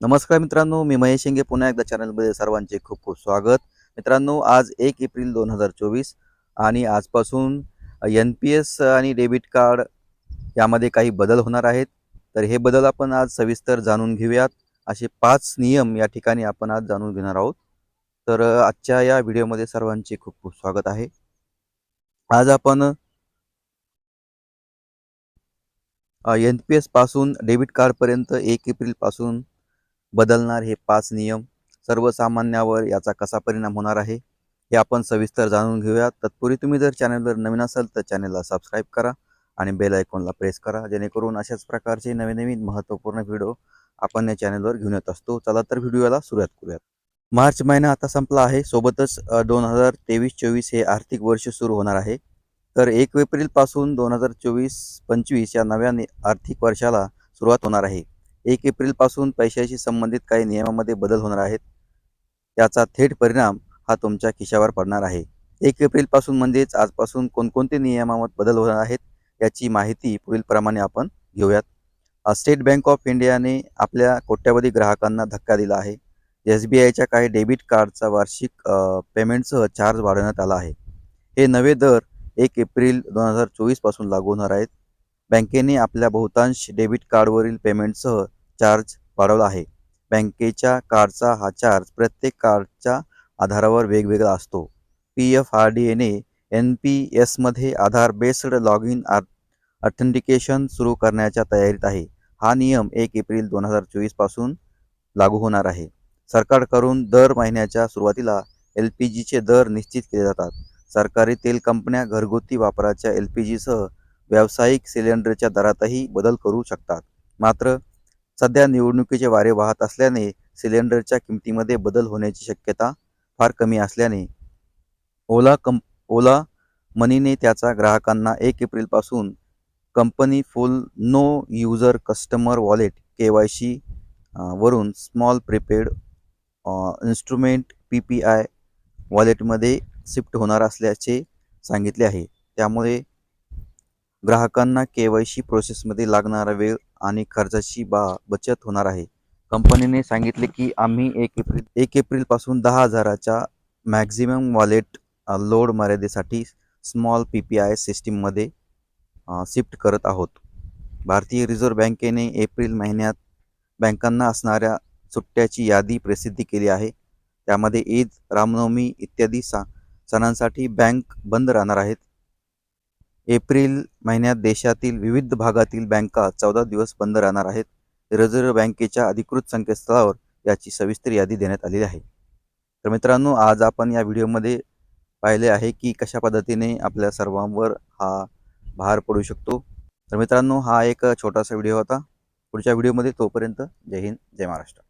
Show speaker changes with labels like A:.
A: नमस्कार मित्रांनो मी महेश शेंगे. पुन्हा एकदा चॅनलमध्ये सर्वांचे खूप खूप स्वागत. मित्रांनो आज एक एप्रिल दोन हजार चोवीस आणि आजपासून एन पी एस आणि डेबिट कार्ड यामध्ये काही बदल होणार आहेत. तर हे बदल आपण आज सविस्तर जाणून घेऊयात. असे पाच नियम या ठिकाणी आपण आज जाणून घेणार आहोत. तर आजच्या या व्हिडिओमध्ये सर्वांचे खूप खूप स्वागत आहे. आज आपण एन पी एसपासून डेबिट कार्डपर्यंत एक एप्रिलपासून बदलणार हे पाच नियम सर्वसामान्यावर याचा कसा परिणाम होणार आहे हे आपण सविस्तर जाणून घेऊया तत्पूर्वी तुम्ही जर चॅनलवर नवीन असाल तर चॅनलला सबस्क्राईब करा आणि बेल आयकॉनला प्रेस करा जेणेकरून अशाच प्रकारचे नवीन नवीन महत्त्वपूर्ण व्हिडिओ आपण या चॅनलवर घेऊन येत असतो. चला तर व्हिडिओला सुरुवात करूयात. मार्च महिना आता संपला आहे. सोबतच दोन हजार तेवीस चोवीस हे आर्थिक वर्ष सुरू होणार आहे. तर एक एप्रिलपासून दोन हजार चोवीस पंचवीस या नव्या आर्थिक वर्षाला सुरुवात होणार आहे. एक एप्रिलपासून पैशाशी संबंधित काही नियमामध्ये बदल होणार आहेत. त्याचा थेट परिणाम हा तुमच्या खिशावर पडणार आहे. एक एप्रिलपासून म्हणजेच आजपासून कोणकोणते नियमात बदल होणार आहेत याची माहिती पुढीलप्रमाणे आपण घेऊयात. स्टेट बँक ऑफ इंडियाने आपल्या कोट्यावधी ग्राहकांना धक्का दिला आहे. एस बी आयच्या काही डेबिट कार्डचा वार्षिक पेमेंटसह चार्ज वाढवण्यात आला आहे. हे नवे दर एक एप्रिल दोन हजार चोवीसपासून लागू होणार आहेत. बँकेने आपल्या बहुतांश डेबिट कार्डवरील पेमेंटसह चार्ज वाढवला आहे. बँकेच्या कार्डचा हा चार्ज प्रत्येक कार्डच्या आधारावर वेगवेगळा असतो. पी एफ आर डी एने एन पी एसमध्ये Aadhaar based log in authentication सुरू करण्याच्या तयारीत आहे. हा नियम एक एप्रिल दोन हजार चोवीसपासून लागू होणार आहे. सरकारकडून दर महिन्याच्या सुरुवातीला एल पी जीचे दर निश्चित केले जातात. सरकारी तेल कंपन्या घरगुती वापराच्या एल पी जीसह व्यावसायिक सिलेंडरच्या दरातही बदल करू शकतात. मात्र सध्या निवडणुकीचे वारे वाहत असल्याने सिलेंडरच्या किमतीमध्ये बदल होण्याची शक्यता फार कमी असल्याने ओला कंप ओला मनीने त्याचा ग्राहकांना एक एप्रिलपासून company full know your customer wallet K Y C वरून small prepaid instrument P P I वॉलेटमध्ये शिफ्ट होणार असल्याचे सांगितले आहे. त्यामुळे ग्राहकांना के वाय सी प्रोसेसमध्ये लागणारा वेळ आणि खर्चाची बा बचत होणार आहे. कंपनीने सांगितले की आम्ही एक एप्रिल एक एप्रिलपासून दहा हजाराच्या मॅक्झिमम वॉलेट लोड मर्यादेसाठी स्मॉल पी पी आय सिस्टीममध्ये शिफ्ट करत आहोत. भारतीय रिझर्व्ह बँकेने एप्रिल महिन्यात बँकांना असणाऱ्या सुट्ट्याची यादी प्रसिद्धी केली आहे. त्यामध्ये ईद रामनवमी इत्यादी सा सणांसाठी बँक बंद राहणार आहेत. एप्रिल महिन्यात देशातील विविध भागातील बँका चौदा दिवस बंद राहणार आहेत. रिझर्व्ह बँकेच्या अधिकृत संकेतस्थळावर याची सविस्तर यादी देण्यात आलेली आहे. तर मित्रांनो आज आपण या व्हिडिओमध्ये पाहिले आहे की कशा पद्धतीने आपल्या सर्वांवर हा भार पडू शकतो. तर मित्रांनो हा एक छोटासा व्हिडिओ होता. पुढच्या व्हिडिओमध्ये तोपर्यंत जय हिंद जय महाराष्ट्र.